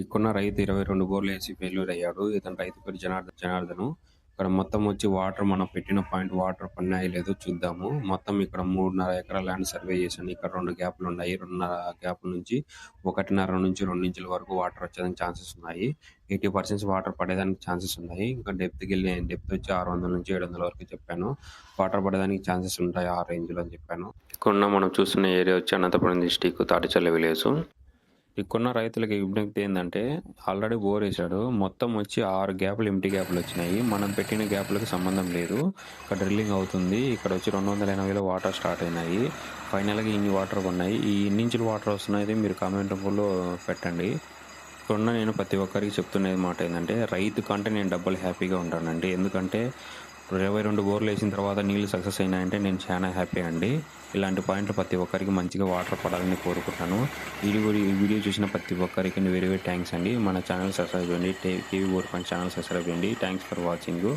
ఇక్కడున్న రైతు ఇరవై రెండు బోర్లు వేసి ఫెయిల్యూర్ అయ్యాడు ఇతను రైతు పేరు జనార్దన్ జనార్దను. ఇక్కడ మొత్తం వచ్చి వాటర్ మనం పెట్టిన పాయింట్ వాటర్ పన్నాయి లేదో చూద్దాము. మొత్తం ఇక్కడ మూడున్నర ఎకరాల ల్యాండ్ సర్వే చేశాను. ఇక్కడ రెండు గ్యాప్లు ఉన్నాయి. రెండున్నర గ్యాప్ నుంచి ఒకటిన్నర నుంచి రెండు ఇంచుల వరకు వాటర్ వచ్చేదానికి ఛాన్సెస్ ఉన్నాయి. ఎయిటీ పర్సెంట్ వాటర్ పడేదానికి ఛాన్సెస్ ఉన్నాయి. ఇంకా డెప్త్కి వెళ్ళి డెప్త్ వచ్చి ఆరు వందల నుంచి ఏడు వందల వరకు చెప్పాను. వాటర్ పడేదానికి ఛాన్సెస్ ఉంటాయి ఆ రేంజ్లో అని చెప్పాను. ఇక్కడ మనం చూస్తున్న ఏరియా వచ్చి అనంతపురం డిస్టిక్ తాటిచల్ల విలేజ్. ఇక్కడున్న రైతులకి విజ్ఞప్తి ఏంటంటే ఆల్రెడీ బోర్ వేశాడు మొత్తం వచ్చి ఆరు గ్యాప్లు ఎంటీ గ్యాప్లు వచ్చినాయి. మనం పెట్టిన గ్యాప్లకు సంబంధం లేదు. ఇక్కడ డ్రిల్లింగ్ అవుతుంది. ఇక్కడ వచ్చి రెండు వందల ఎనభైలో వాటర్ స్టార్ట్ అయినాయి. ఫైనల్గా ఇన్ని వాటర్ ఉన్నాయి. ఈ ఇన్నించులు వాటర్ వస్తున్నాయి మీరు కామెంట్ రూపంలో పెట్టండి. ఇక్కడున్న నేను ప్రతి ఒక్కరికి చెప్తున్నది మాట ఏంటంటే రైతు కంటే నేను డబ్బులు హ్యాపీగా ఉంటానండి. ఎందుకంటే ఇరవై రెండు బోర్లు వేసిన తర్వాత నీళ్ళు సక్సెస్ అయినాయంటే నేను చాలా హ్యాపీ అండి. ఇలాంటి పాయింట్లు ప్రతి ఒక్కరికి మంచిగా వాటర్ పడాలని కోరుకుంటాను ఈ వీడియో ఈ వీడియో చూసిన ప్రతి ఒక్కరికి వెరీ వెరీ థ్యాంక్స్ అండి. మన ఛానల్ సబ్స్క్రైబ్ చేయండి. టీవీ బోర్ ఛానల్ సబ్స్క్రైబ్ చేయండి. Thanks for watching.